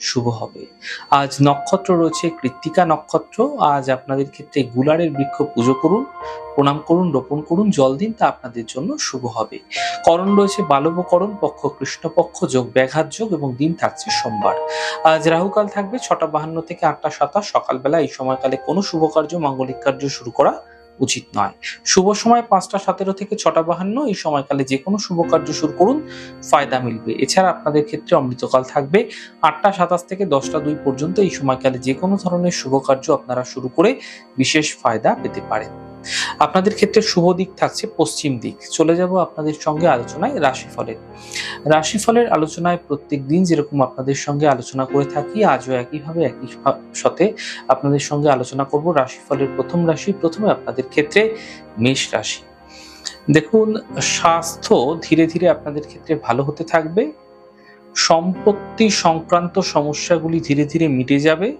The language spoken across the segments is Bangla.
শুভ হবে। আজ নক্ষত্র রয়েছে কৃত্তিকা নক্ষত্র। আজ আপনাদের ক্ষেত্রে গুলারের বৃক্ষ পুজো করুন, প্রণাম করুন, রোপণ করুন, জল দিন, তা আপনাদের জন্য শুভ হবে। করণ রয়েছে বালবকরণ, পক্ষ কৃষ্ণপক্ষ, যোগ ব্যাঘাত, যোগ এবং দিন থাকছে সোমবার। আজ রাহুকাল থাকবে ছটা বাহান্ন থেকে আটটা সাতাশ। সকালবেলা এই সময়কালে কোনো শুভ কার্য, মাঙ্গলিক কার্য শুরু করা উচিত নয়। শুভ সময় পাঁচটা সতেরো থেকে ছটা বাহান্ন। এই সময়কালে যে কোনো শুভ কার্য শুরু করুন, ফায়দা মিলবে। এছাড়া আপনাদের ক্ষেত্রে অমৃতকাল থাকবে। আটটা, সাতাশ থেকে দশটা দুই পর্যন্ত এই সময়কালে যে কোনো ধরনের শুভ কার্য আপনারা শুরু করে বিশেষ ফায়দা পেতে পারেন। আপনাদের ক্ষেত্রে শুভ দিক থাকছে পশ্চিম দিক। চলে যাব আপনাদের সঙ্গে আলোচনায় রাশিফলের। রাশিফলের আলোচনায় প্রত্যেক দিন যেরকম আপনাদের সঙ্গে আলোচনা করে থাকি, আজও একইভাবে একই সাথে আপনাদের সঙ্গে আলোচনা করব রাশিফলের প্রথম রাশি, প্রথমে আপনাদের ক্ষেত্রে মেষ রাশি। দেখুন, স্বাস্থ্য ধীরে ধীরে আপনাদের ক্ষেত্রে ভালো হতে থাকবে। সম্পত্তি সংক্রান্ত সমস্যাগুলি ধীরে ধীরে মিটে যাবে।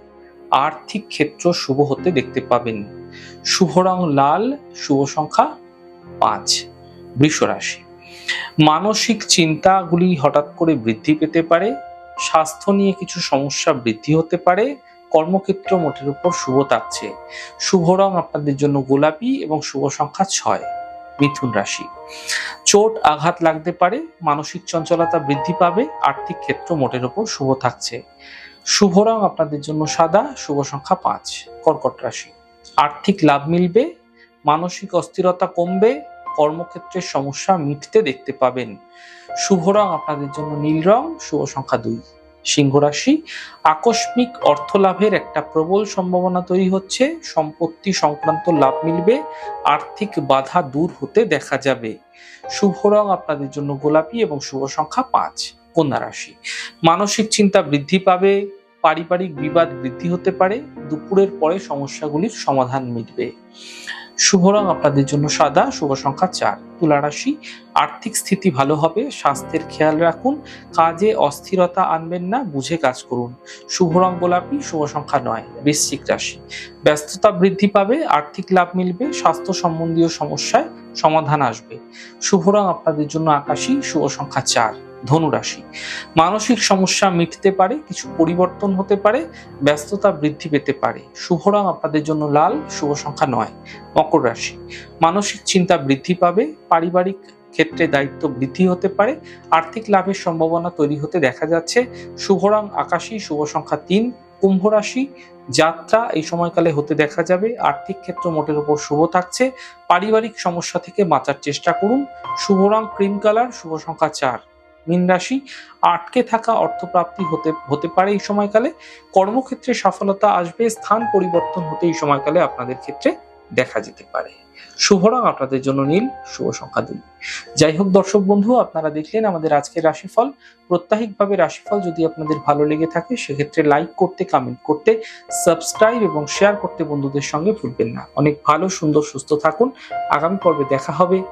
আর্থিক ক্ষেত্র শুভ হতে দেখতে পাবেন। শুভ রং লাল, শুভ সংখ্যা পাঁচ, বৃষ রাশি। মানসিক চিন্তাগুলি হঠাৎ করে বৃদ্ধি পেতে পারে, স্বাস্থ্য নিয়ে কিছু সমস্যা বৃদ্ধি হতে পারে, কর্মক্ষেত্র মোটের উপর শুভ থাকছে শুভ রং আপনাদের জন্য গোলাপি এবং শুভ সংখ্যা ছয়, মিথুন রাশি। চোট আঘাত লাগতে পারে, মানসিক চঞ্চলতা বৃদ্ধি পাবে, আর্থিক ক্ষেত্র মোটের উপর শুভ থাকছে। শুভ রং আপনাদের জন্য সাদা, শুভ সংখ্যা পাঁচ, কর্কট রাশি। আর্থিক লাভ মিলবে, মানসিক অস্থিরতা কমবে, কর্মক্ষেত্রের সমস্যা মিটতে দেখতে পাবেন। শুভ রং আপনাদের জন্য নীল রং, শুভ সংখ্যা দুই। সিংহ রাশি, আকস্মিক অর্থ লাভের একটা প্রবল সম্ভাবনা তৈরি হচ্ছে, সম্পত্তি সংক্রান্ত লাভ মিলবে, আর্থিক বাধা দূর হতে দেখা যাবে। শুভ রং আপনাদের জন্য গোলাপি এবং শুভ সংখ্যা পাঁচ। কন্যা রাশি, মানসিক চিন্তা বৃদ্ধি পাবে পারিবারিক বিবাদ বৃদ্ধি হতে পারে, দুপুরের পরে সমস্যাগুলির সমাধান মিটবে। শুভ রং আপনাদের জন্য সাদা, শুভ সংখ্যা চার। তুলা রাশি, আর্থিক স্থিতি ভালো হবে, স্বাস্থ্যের খেয়াল রাখুন, কাজে অস্থিরতা আনবেন না, বুঝে কাজ করুন। শুভ রং গোলাপি, শুভ সংখ্যা নয়, বৃশ্চিক রাশি। ব্যস্ততা বৃদ্ধি পাবে, আর্থিক লাভ মিলবে, স্বাস্থ্য সম্বন্ধীয় সমস্যায় সমাধান আসবে। শুভ রং আপনাদের জন্য আকাশী, শুভ সংখ্যা চার। ধনু রাশি মানসিক সমস্যা মিটতে পারে, কিছু পরিবর্তন হতে পারে, ব্যস্ততা বৃদ্ধি পেতে পারে। শুভ রং আপনাদের জন্য লাল, শুভ সংখ্যা নয়, মকর রাশি। মানসিক চিন্তা বৃদ্ধি পাবে, পারিবারিক ক্ষেত্রে দায়িত্ব বৃদ্ধি হতে পারে, আর্থিক লাভের সম্ভাবনা তৈরি হতে দেখা যাচ্ছে। শুভ রং আকাশী, শুভ সংখ্যা তিন, কুম্ভ রাশি। যাত্রা এই সময়কালে হতে দেখা যাবে, আর্থিক ক্ষেত্র মোটের উপর শুভ থাকছে। পারিবারিক সমস্যা থেকে বাঁচার চেষ্টা করুন। শুভ রং ক্রিম কালার, শুভ সংখ্যা চার। মীন রাশি, আটকে থাকা অর্থপ্রাপ্তি হতে হতে পারে এই সময়কালে। কর্মক্ষেত্রে সফলতা আসবে, স্থান পরিবর্তন হতে এই সময়কালে আপনাদের ক্ষেত্রে দেখা যেতে পারে। শুভ রং আপনাদের জন্য নীল, শুভ সংখ্যা দুই। যাই হোক দর্শক বন্ধু, আপনারা দেখলেন আমাদের আজকের রাশিফল। প্রত্যাহিকভাবে রাশিফল যদি আপনাদের ভালো লেগে থাকে, সেক্ষেত্রে লাইক করতে কমেন্ট করতে, সাবস্ক্রাইব এবং শেয়ার করতে বন্ধুদের সঙ্গে ভুলবেন না। অনেক ভালো, সুন্দর, সুস্থ থাকুন। আগামী পর্বে দেখা হবে।